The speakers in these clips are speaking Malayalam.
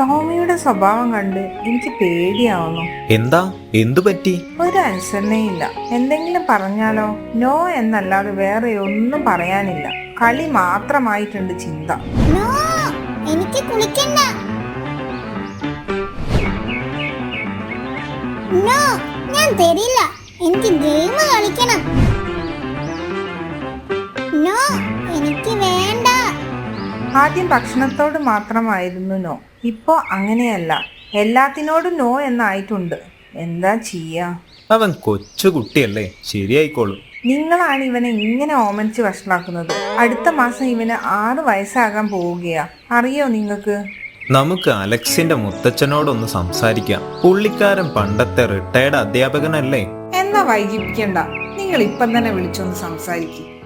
ടോമിയുടെ സ്വഭാവം കണ്ട് എനിക്ക് പേടിയാവുന്നു. എന്താ? എന്തു പറ്റി? ഒരു അനുസരണയില്ല എന്തെങ്കിലും പറഞ്ഞാലോ? നോ എന്നല്ലാതെ വേറെ ഒന്നും പറയാനില്ല. കളി മാത്രമായിട്ടുണ്ട് ചിന്ത. നോ! എനിക്ക് കുളിക്കണ്ട. നോ! ഞാൻ തരില്ല. എനിക്ക് ആദ്യം ഭക്ഷണത്തോട് മാത്രമായിരുന്നു നോ. ഇപ്പോ അങ്ങനെയല്ല. എല്ലാത്തിനോടും നോ എന്നായിട്ടുണ്ട്. എന്താ ചെയ്യാ? അവൻ കൊച്ചു കുട്ടിയല്ലേ. ശരിയായിക്കോളും. നിങ്ങളാണ് ഇവനെ ഇങ്ങനെ ഓമനിച്ച് വഷളാക്കുന്നത്. അടുത്ത മാസം ഇവന് ആറ് വയസ്സാകാൻ പോവുകയാ. അറിയോ നിങ്ങൾക്ക്? നമുക്ക് അലക്സിന്റെ മുത്തച്ഛനോടൊന്ന് സംസാരിക്കാം. പുള്ളിക്കാരൻ പണ്ടത്തെ റിട്ടയർഡ് അധ്യാപകനല്ലേ? എന്നാ വൈകിപ്പിക്കണ്ട. നിങ്ങൾ ഇപ്പം തന്നെ വിളിച്ചൊന്ന് സംസാരിക്കും.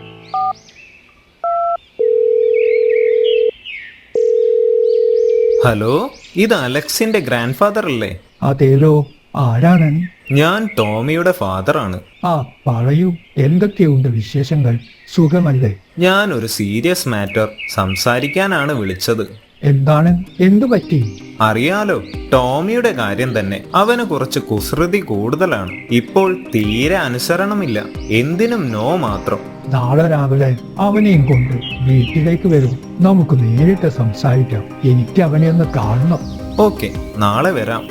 ഹലോ ഇത് അലക്സിന്റെ ഗ്രാൻഡ് ഫാദർ അല്ലേ? അതേലോ ആരാണ്? ഞാൻ ടോമിയുടെ ഫാദർ ആണ് ആ പറയൂ എന്തൊക്കെയുണ്ട് വിശേഷങ്ങൾ? സുഖമല്ലേ? ഞാൻ ഒരു സീരിയസ് മാറ്റർ സംസാരിക്കാനാണ് വിളിച്ചത്. എന്താണ്? എന്തു പറ്റി? അറിയാലോ ടോമിയുടെ കാര്യം തന്നെ അവന് കുറച്ച് കുസൃതി കൂടുതലാണ്. ഇപ്പോൾ തീരെ അനുസരണമില്ല. എന്തിനും നോ മാത്രം. നാളെ രാവിലെ അവനെയും കൊണ്ട് വീട്ടിലേക്ക് വരും. നമുക്ക് നേരിട്ട് സംസാരിക്കാം. എനിക്ക് അവനെ ഒന്ന് കാണണം. ഓക്കെ നാളെ വരാം.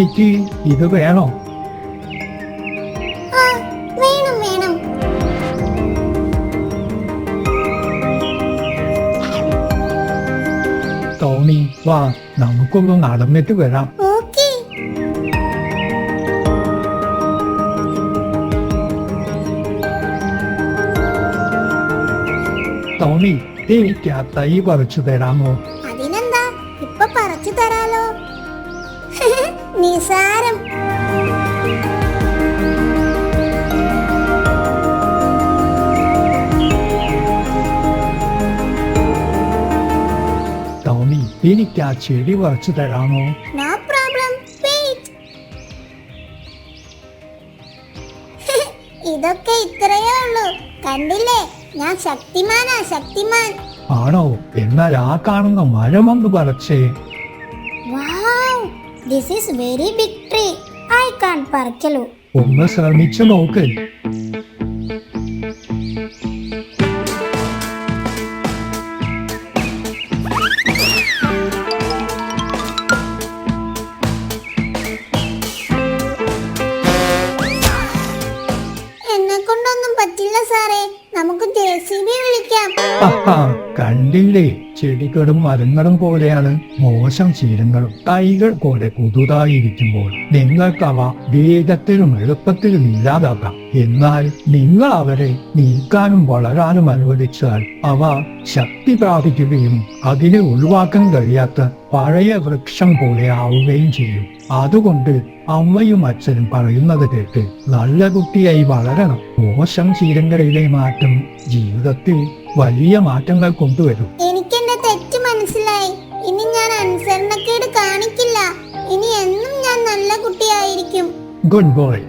ടോമിക്ക് ഇത് വേണോ? വേണം വേണം. ടോണി വാ നമുക്കൊന്ന് നടന്നിട്ട് വരാം. ഓക്കേ. ടോണി എനിക്ക് ആ തൈ പറിച്ചു തരാമോ? അതിനെന്താ? ഇപ്പൊ പറിച്ചു തരാലോ. എനിക്ക് ആ ചെടി പറിച്ചു തരാമോ? നോ പ്രോബ്ലം വെയിറ്റ് ഇതൊക്കെ ഇത്രയേ ഉള്ളൂ. കണ്ടില്ലേ? ഞാൻ ശക്തിമാനാ ശക്തിമാൻ. ആണോ? എന്നാൽ ആ കാണുന്ന മരം ഒന്ന് പറച്ചേ. This is very big tree I can പറിക്കലു. ഒന്ന് ശ്രമിച്ചു നോക്ക്. കണ്ടില്ലേ ചെടികളും മരങ്ങളും പോലെയാണ് മോശം ശീലങ്ങളും. തൈകൾ പോലെ പുതുതായിരിക്കുമ്പോൾ നിങ്ങൾക്ക് അവ വേഗത്തിലും എളുപ്പത്തിലും ഇല്ലാതാക്കാം. എന്നാൽ നിങ്ങൾ അവരെ നീക്കാനും വളരാനും അനുവദിച്ചാൽ അവ ശക്തി പ്രാപിക്കുകയും അതിനെ ഒഴിവാക്കാൻ കഴിയാത്ത പഴയ വൃക്ഷം പോലെ ആവുകയും ചെയ്യും. അതുകൊണ്ട് അമ്മയും അച്ഛനും പറയുന്നത് കേട്ട് നല്ല കുട്ടിയായി വളരണം. മോശം ശീലങ്ങളിലെ മാറ്റം ജീവിതത്തിൽ വലിയ മാറ്റങ്ങൾ കൊണ്ടുവരും. എനിക്ക് എന്റെ തെറ്റ് മനസ്സിലായി. ഇനി ഞാൻ അനുസരണക്കേട് കാണിക്കില്ല. ഇനി എന്നും ഞാൻ നല്ല കുട്ടിയായിരിക്കും. ഗുഡ് ബോയ്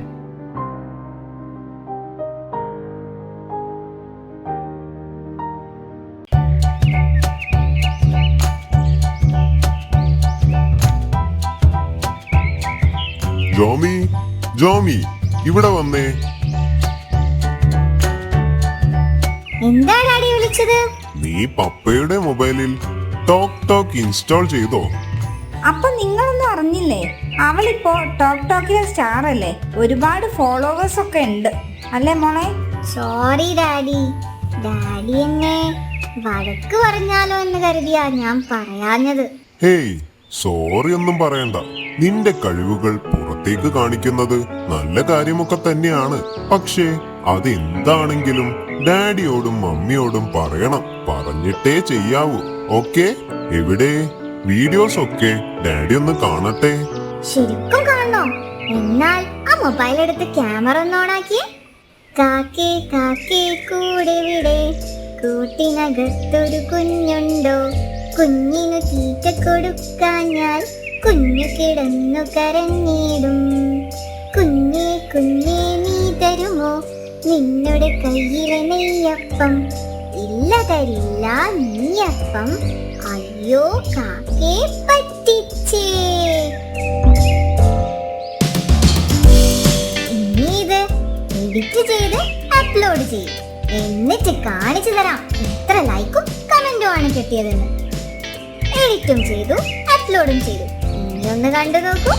ജോമി ജോമി ഇവിടെ വന്നേ. എന്താ ഡാഡി വിളിച്ചത്? നീ പപ്പയുടെ മൊബൈലിൽ ടോക്ക് ടോക്ക് ഇൻസ്റ്റാൾ ചെയ്തോ? അപ്പൊ നിങ്ങളൊന്നും അറിഞ്ഞില്ലേ? അവളിപ്പോ ടോക്ക് ടോക്കിലെ സ്റ്റാർ അല്ലേ? ഒരുപാട് ഫോളോവേഴ്സ് ഒക്കെ ഉണ്ട്. അല്ലേ മോളെ? സോറി ഡാഡി ഡാഡി എന്നെ വഴക്ക് പറഞ്ഞാലോ എന്ന് കരുതിയാ ഞാൻ പറയാഞ്ഞത്. ഹേയ് സോറി ഒന്നും പറയണ്ട. നിന്റെ കഴിവുകൾ പുറത്തേക്ക് കാണിക്കുന്നത് നല്ല കാര്യമൊക്കെ തന്നെയാണ്. പക്ഷേ അതെന്താണെങ്കിലും ഡാഡിയോടും മമ്മിയോടും പറയണം. പറഞ്ഞിട്ടേ ചെയ്യാവൂ. ഓക്കെ? എവിടെ? വീഡിയോസ് ഒക്കെ ഡാഡി ഒന്ന് കാണട്ടെ. ശരിക്കും കാണണോ? എന്നാൽ ആ മൊബൈൽ എടുത്ത് ക്യാമറ ഒന്ന് ഓണാക്കിയേ കാക്കേ കാക്കേ കൂടെ വിടെ. കൂട്ടിനകത്തൊരു കുഞ്ഞുണ്ടോ? കുഞ്ഞിനു തീറ്റ കൊടുക്കാൻ ഞാൻ കുഞ്ഞു കിടന്നു കരഞ്ഞിടും. കുഞ്ഞേ കുഞ്ഞേ നിന്നോട് കയ്യിലെ നെയ്യപ്പം ഇല്ല തരില്ല നീയപ്പം. അയ്യോ കാക്കേ പറ്റിച്ചേ. ഇനി എഡിറ്റ് ചെയ്ത് അപ്ലോഡ് ചെയ്യും. എന്നിട്ട് കാണിച്ചു തരാം എത്ര ലൈക്കും കമന്റും ആണ് കിട്ടിയതെന്ന്. എഡിറ്റും ചെയ്തു അപ്ലോഡും ചെയ്തു. ഇനി ഒന്ന് കണ്ടു നോക്കൂ.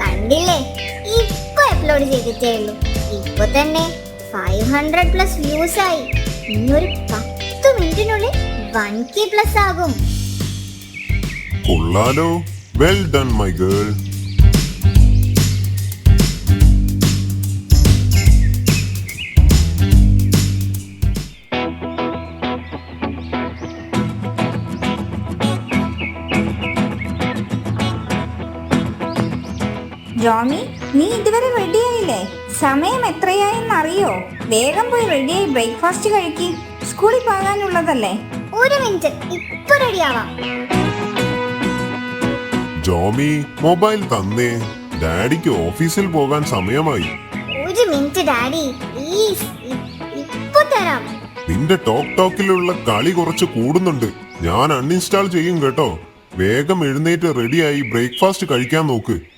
കണ്ടില്ലേ? അപ്ലോഡ് ചെയ്തിട്ടേ ഉള്ളൂ ഇപ്പൊ തന്നെ ഫൈവ് ഹൺഡ്രഡ് പ്ലസ് വ്യൂസ് ആയി. ഇനിയൊരു ഒരു പത്ത് മിനിറ്റിനുള്ളിൽ വൺ കെ പ്ലസ് ആകും. കൊള്ളാലോ. Well done my girl Jomi നീ ഇതുവരെ റെഡിയായില്ലേ സമയം എത്രയായെന്ന് അറിയോ? വേഗം പോയി റെഡിയായി ബ്രേക്ക്ഫാസ്റ്റ് കഴിക്കി. സ്കൂളിൽ പോകാനുള്ളതല്ലേ? ഒരു മിനിറ്റ് ഇപ്പൊ റെഡിയാവാം ജോമി മൊബൈൽ തന്നേ. ഡാഡിക്ക് ഓഫീസിൽ പോകാൻ സമയമായി. ഒരു മിനിറ്റ് ഡാഡി. പ്ലീസ് ഇപ്പൊ തരാം. നിന്റെ ടോക്ക് ടോക്കിലുള്ള കളി കുറച്ച് കൂടുന്നുണ്ട്. ഞാൻ അൺഇൻസ്റ്റാൾ ചെയ്യും കേട്ടോ. വേഗം എഴുന്നേറ്റ് റെഡിയായി ബ്രേക്ക്ഫാസ്റ്റ് കഴിക്കാൻ നോക്ക്.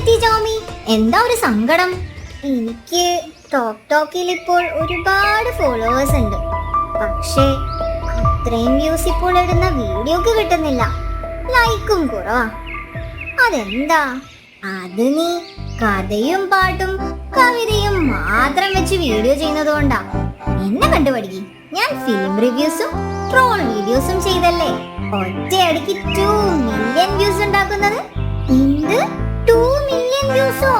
പറ്റി ജോമി? എന്താ ഒരു സങ്കടം? എനിക്ക് ടോക്ക് ടോക്കിൽ ഇപ്പോൾ ഒരുപാട് ഫോളോവേഴ്സ് ഉണ്ട്. പക്ഷേ അത്രയും വ്യൂസ് ഇപ്പോൾ ഇടുന്ന വീഡിയോക്ക് കിട്ടുന്നില്ല. ലൈക്കും കുറവാ. അതെന്താ? അത് നീ കഥയും പാട്ടും കവിതയും മാത്രം വെച്ച് വീഡിയോ ചെയ്യുന്നത് കൊണ്ടാ. എന്നെ കണ്ടുപഠിക്കും. ഞാൻ ഫിലിം റിവ്യൂസും ട്രോൾ വീഡിയോസും ചെയ്തല്ലേ? ഒറ്റയടിക്ക് ടു മില്യൺ വ്യൂസ് ഉണ്ടാക്കുന്നത്? എന്ത്? ടു മില്യൺ വ്യൂസോ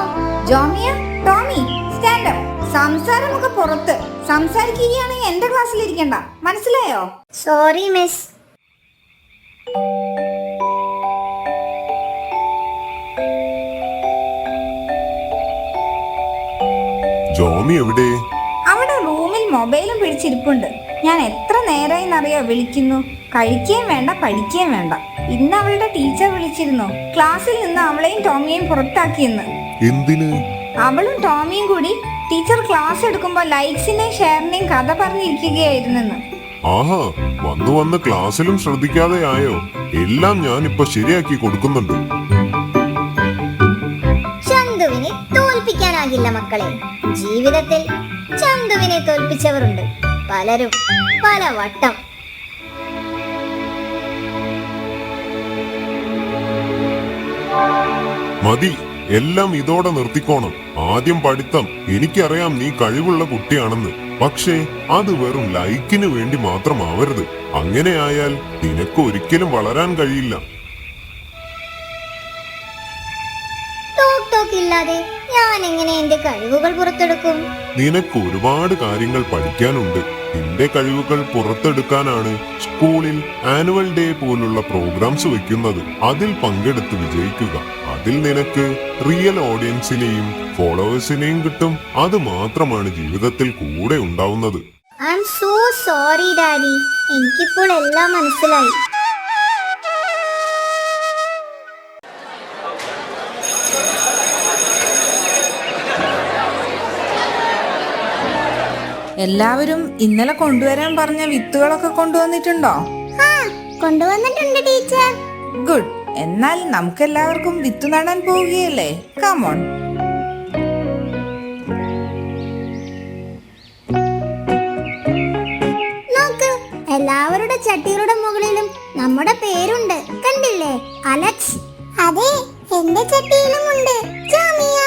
ജോമിയ ടോമി സ്റ്റാൻഡ് അപ്പ് സംസാരമൊക്കെ പുറത്ത്. സംസാരിക്കുകയാണെങ്കിൽ എന്റെ ക്ലാസ്സിൽ ഇരിക്കണ്ട മനസ്സിലായോ? സോറി മിസ് ജോമി എവിടെ? അവിടെ റൂമിൽ മൊബൈലും പിടിച്ചിരിപ്പുണ്ട്. ഞാൻ എത്ര നേരമായിന്നറിയോ വിളിക്കുന്നു? കഴിക്കുകയും വേണ്ട പഠിക്കുകയും വേണ്ട. ഇന്ന് അവളുടെ ടീച്ചർ വിളിച്ചിരുന്നു. ക്ലാസ്സിൽ നിന്ന് അവളെയും ടോമിയെയും പുറത്താക്കിയെന്ന് എന്തിന്? അവളും ടോമിയും കൂടി ടീച്ചർ ക്ലാസ് എടുക്കുമ്പോൾ ലൈക്സിനെയും ഷെയറിനെയും കഥ പറഞ്ഞിരിക്കുകയായിരുന്നെന്ന്. ആഹാ വന്നു വന്ന് ക്ലാസ്സിലും ശ്രദ്ധിക്കാതെ ആയോ? എല്ലാം ഞാൻ ഇപ്പൊ ശരിയാക്കി കൊടുക്കുന്നുണ്ട്. ചന്തുവിനെ തോൽപ്പിക്കാനാകില്ല മക്കളെ. ജീവിതത്തിൽ ചന്തുവിനെ തോൽപ്പിച്ചവരുണ്ട്. പലരും പല വട്ടം മതി എല്ലാം ഇതോടെ നിർത്തിക്കോണം. ആദ്യം പഠിത്തം. എനിക്കറിയാം നീ കഴിവുള്ള കുട്ടിയാണെന്ന്. പക്ഷേ അത് വെറും ലൈക്കിനു വേണ്ടി മാത്രമാവരുത്. അങ്ങനെയായാൽ നിനക്ക് ഒരിക്കലും വളരാൻ കഴിയില്ല. ഇല്ലാതെ ഞാൻ എങ്ങനെ എന്റെ കഴിവുകൾ പുറത്തെടുക്കും? നിനക്ക് ഒരുപാട് കാര്യങ്ങൾ പഠിക്കാനുണ്ട്. നിന്റെ കഴിവുകൾ പുറത്തെടുക്കാനാണ് സ്കൂളിൽ ആനുവൽ ഡേ പോലുള്ള പ്രോഗ്രാംസ് വെക്കുന്നത് അതിൽ പങ്കെടുത്ത് വിജയിക്കുക. അതിൽ നിനക്ക് റിയൽ ഓഡിയൻസിനെയും ഫോളോവേഴ്സിനെയും കിട്ടും. അത് മാത്രമാണ് ജീവിതത്തിൽ കൂടെ ഉണ്ടാവുന്നത്. I am so sorry daddy എനിക്കിപ്പോൾ എല്ലാം മനസ്സിലായി. എല്ലാവരും ഇന്നലെ കൊണ്ടുവരാൻ പറഞ്ഞ വിത്തുകളൊക്കെ കൊണ്ടുവന്നിട്ടുണ്ടോ? ആ കൊണ്ടുവന്നിട്ടുണ്ട് ടീച്ചർ. ഗുഡ്. എന്നാൽ നമുക്ക് എല്ലാവർക്കും വിത്ത് നടാൻ പോവുകയല്ലേ? കമോൺ നോക്ക് എല്ലാവരുടെ ചട്ടികളുടെ മുകളിലും നമ്മുടെ പേരുണ്ട്. കണ്ടില്ലേ? അലക്സ്. അതെ എന്റെ ചട്ടിയിലും ഉണ്ട് ജാമിയ.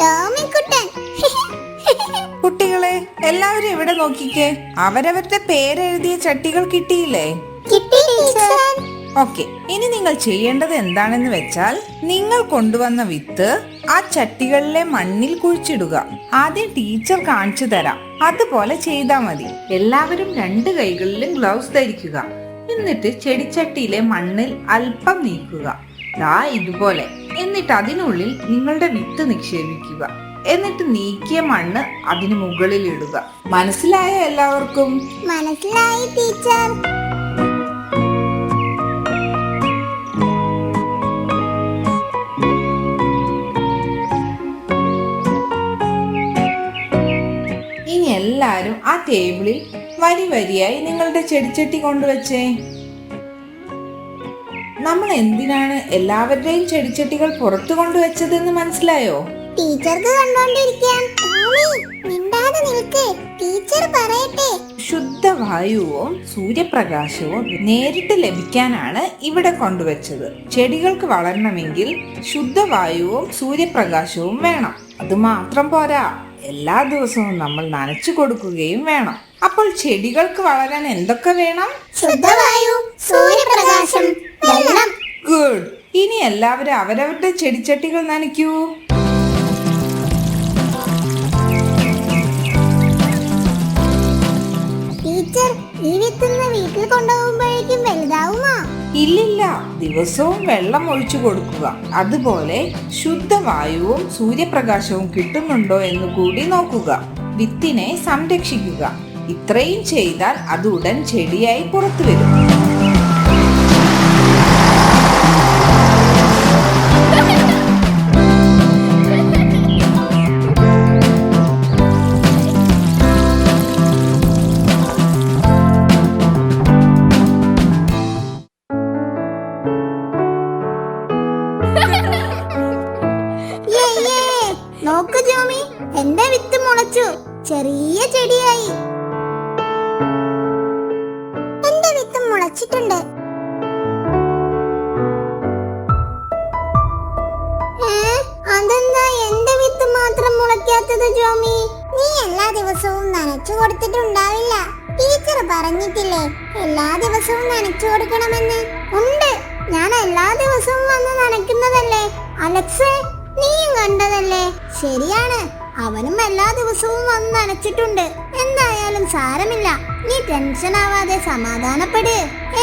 ടോമിക്കുട്ടൻ. എല്ലാവരും ഇവിടെ നോക്കിക്കേ? അവരവരുടെ പേരെഴുതിയ ചട്ടികൾ കിട്ടിയില്ലേ? ഓക്കെ ഇനി നിങ്ങൾ ചെയ്യേണ്ടത് എന്താണെന്ന് വെച്ചാൽ നിങ്ങൾ കൊണ്ടുവന്ന വിത്ത് ആ ചട്ടികളിലെ മണ്ണിൽ കുഴിച്ചിടുക. ആദ്യം ടീച്ചർ കാണിച്ചു തരാം. അതുപോലെ ചെയ്താൽ മതി. എല്ലാവരും രണ്ട് കൈകളിലും ഗ്ലൗസ് ധരിക്കുക. എന്നിട്ട് ചെടിച്ചട്ടിയിലെ മണ്ണിൽ അല്പം നീക്കുക. ദാ ഇതുപോലെ. എന്നിട്ട് അതിനുള്ളിൽ നിങ്ങളുടെ വിത്ത് നിക്ഷേപിക്കുക. എന്നിട്ട് നീക്കിയ മണ്ണ് അതിന് മുകളിൽ ഇടുക. മനസ്സിലായ എല്ലാവർക്കും? മനസ്സിലായി ടീച്ചർ. ഇനി എല്ലാരും ആ ടേബിളിൽ വരി വരിയായി നിങ്ങളുടെ ചെടിച്ചട്ടി കൊണ്ടുവച്ചേ. നമ്മൾ എന്തിനാണ് എല്ലാവരുടെയും ചെടിച്ചട്ടികൾ പുറത്തു കൊണ്ടുവച്ചതെന്ന് മനസ്സിലായോ? ടീച്ചർക്ക് കണ്ടോണ്ടിരിക്കാം മിണ്ടാതെ നിൽക്ക്. ടീച്ചർ പറയട്ടെ. ശുദ്ധവായുവോ സൂര്യപ്രകാശവും നേരിട്ട് ലഭിക്കാനാണ് ഇവിടെ കൊണ്ടുവച്ചത്. ചെടികൾക്ക് വളരണമെങ്കിൽ ശുദ്ധവായുവും സൂര്യപ്രകാശവും വേണം. അത് മാത്രം പോരാ. എല്ലാ ദിവസവും നമ്മൾ നനച്ചു കൊടുക്കുകയും വേണം. അപ്പോൾ ചെടികൾക്ക് വളരാൻ എന്തൊക്കെ വേണം? ശുദ്ധവായു സൂര്യപ്രകാശം വെള്ളം. ഗുഡ്. ഇനി എല്ലാവരും അവരവരുടെ ചെടിച്ചട്ടികൾ നനയ്ക്കൂ. ടീച്ചർ ഈ വിത്തുന്ന വീട്ടിൽ കൊണ്ടുപോകുമ്പോഴേക്കും വലുതാവുമോ? ഇല്ലില്ല ദിവസവും വെള്ളം ഒഴിച്ചു കൊടുക്കുക. അതുപോലെ ശുദ്ധവായുവും സൂര്യപ്രകാശവും കിട്ടുന്നുണ്ടോ എന്ന് കൂടി നോക്കുക. വിത്തിനെ സംരക്ഷിക്കുക. ഇത്രയും ചെയ്താൽ അത് ഉടൻ ചെടിയായി പുറത്തു വരും ജോമി എന്റെ വിത്ത് മുളച്ചു. ചെറിയ ചെടിയായി. എന്റെ വിത്ത് മുളച്ചിട്ടുണ്ട്. വിത്ത് മാത്രം ജോമി? നീ എല്ലാ ദിവസവും നനച്ചു കൊടുത്തിട്ടുണ്ടാവില്ല. ടീച്ചർ പറഞ്ഞിട്ടില്ലേ എല്ലാ ദിവസവും നനച്ചു കൊടുക്കണമെന്ന്. ഉണ്ട് ഞാൻ എല്ലാ ദിവസവും വന്ന് നനയ്ക്കുന്നതല്ലേ. അലക്സേ നീയും കണ്ടതല്ലേ? ശരിയാണ്. അവനും എല്ലാ ദിവസവും വന്ന് നനച്ചിട്ടുണ്ട് എന്തായാലും സാരമില്ല. നീ ടെൻഷൻ ആവാതെ സമാധാനപ്പെട്.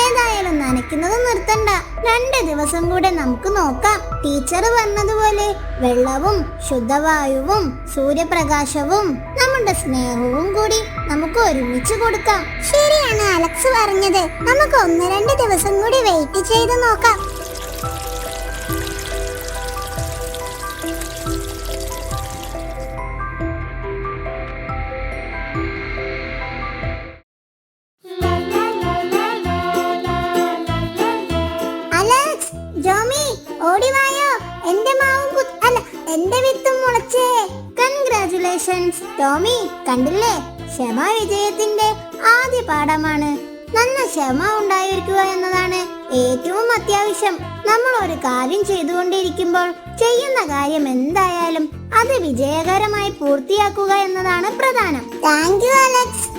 ഏതായാലും നനയ്ക്കുന്നത് നിർത്തണ്ട. രണ്ട് ദിവസം കൂടെ നമുക്ക് നോക്കാം. ടീച്ചർ വന്നതുപോലെ വെള്ളവും ശുദ്ധവായുവും സൂര്യപ്രകാശവും നമ്മുടെ സ്നേഹവും കൂടി നമുക്ക് ഒരുമിച്ച് കൊടുക്കാം. ശരിയാണ് അലക്സ് പറഞ്ഞത്. നമുക്ക് ഒന്ന് രണ്ട് ദിവസം കൂടി വെയിറ്റ് ചെയ്ത് നോക്കാം. കൺഗ്രാറ്റുലേഷൻസ് ടോമി. കണ്ടില്ലേ? ക്ഷമ വിജയത്തിന്റെ ആദ്യ പാഠമാണ്. നല്ല ക്ഷമ ഉണ്ടായിരിക്കുക എന്നതാണ് ഏറ്റവും അത്യാവശ്യം. നമ്മൾ ഒരു കാര്യം ചെയ്തുകൊണ്ടിരിക്കുമ്പോൾ ചെയ്യുന്ന കാര്യം എന്തായാലും അത് വിജയകരമായി പൂർത്തിയാക്കുക എന്നതാണ് പ്രധാനം. Thank you Alex